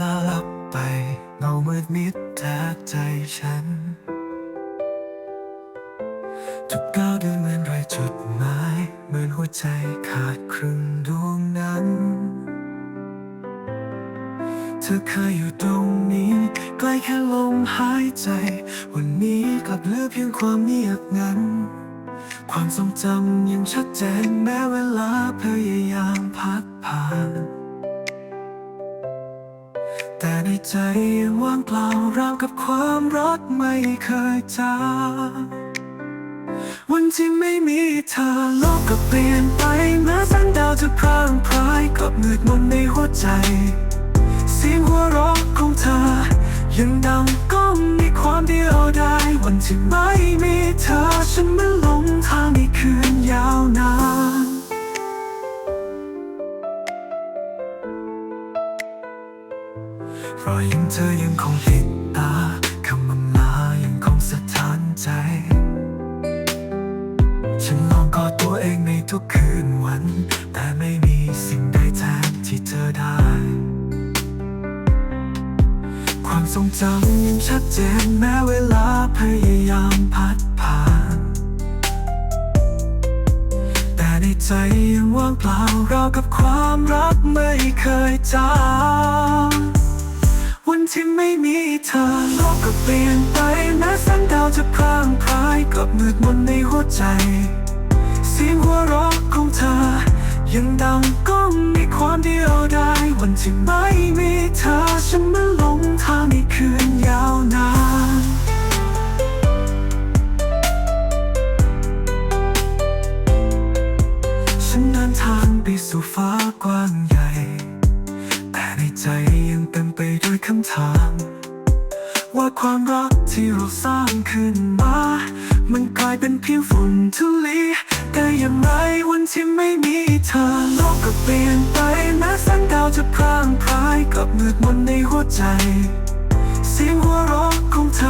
ละลับไปเงามืดมิดแต่ใจฉัน ทุกก้าวเดินเหมือนไรจุดหมายเหมือนหัวใจขาดครึ่งดวงนั้น เธอเคยอยู่ตรงนี้ ใกล้แค่ลมหายใจ วันนี้กลับเหลือเพียงความเงียบงันความทรงจำยังชัดเจนแม้เวลาพยายามพัดผ่าน แต่ในใจว่างเปล่าราวกับความรักไม่เคยจางวันที่ไม่มีเธอโลกก็เปลี่ยนไปแม้แสงดาวจะพรางพรายกับมืดมนในหัวใจ เสียงหัวเราะของเธอ ยังดังก้องในความเดียวดายวันที่ไม่มีเธอ ฉันมันหลงทางในคืนยาวนาน รอยยิ้มเธอยังคงติดตาคำมั่ลายังคงสะท้านใจ ฉันลองกอดตัวเองในทุกคืนวัน แต่ไม่มีสิ่งใดแทนที่เธอได้ ความทรงจำยังชัดเจนแม้เวลาพยายามพัดผ่าน แต่ในใจยังว่างเปล่าราวกับความรักไม่เคยจาง ที่ไม่มีเธอโลกก็เปลี่ยนไปแม้แสงดาวจะพรางพรายกับมืดมนในหัวใจ เสียงหัวเราะของเธอ ยังดังก้องในความเดียวดายวันที่ไม่มีเธอฉันมันหลงทางในคืนยาวนานฉันเดินทางไปสู่ฟ้ากว้างใหญ่ ถาม ว่าความรักที่เราสร้างขึ้นมา มันกลายเป็นเพียงฝุ่นทุลีแต่อย่างไรวันที่ไม่มีเธอโลกก็เปลี่ยนไปแม้แสงดาวจะพร่างพรายกับมืดมนในหัวใจ เสียงหัวเราะของเธอ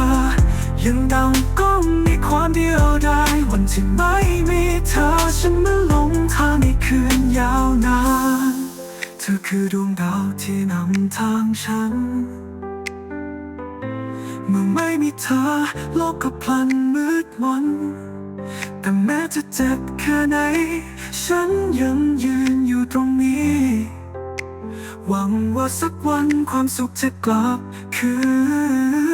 เธอคือดวงดาวที่นำทางฉัน เมื่อไม่มีเธอโลกก็พลันมืดมน แต่แม้จะเจ็บแค่ไหน ฉันยังยืนอยู่ตรงนี้ หวังว่าสักวันความสุขจะกลับ คื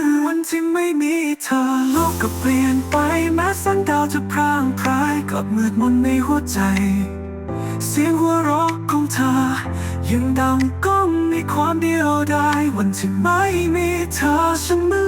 นวันที่ไม่มีเธอโลกก็เปลี่ยนไป แม้แสงดาวจะพร่างพรายกับมืดมนในหัวใจ เสียงหัวเราะ ยังดังก้องในความเดียวดายวันที่ไม่มีเธอฉันมัน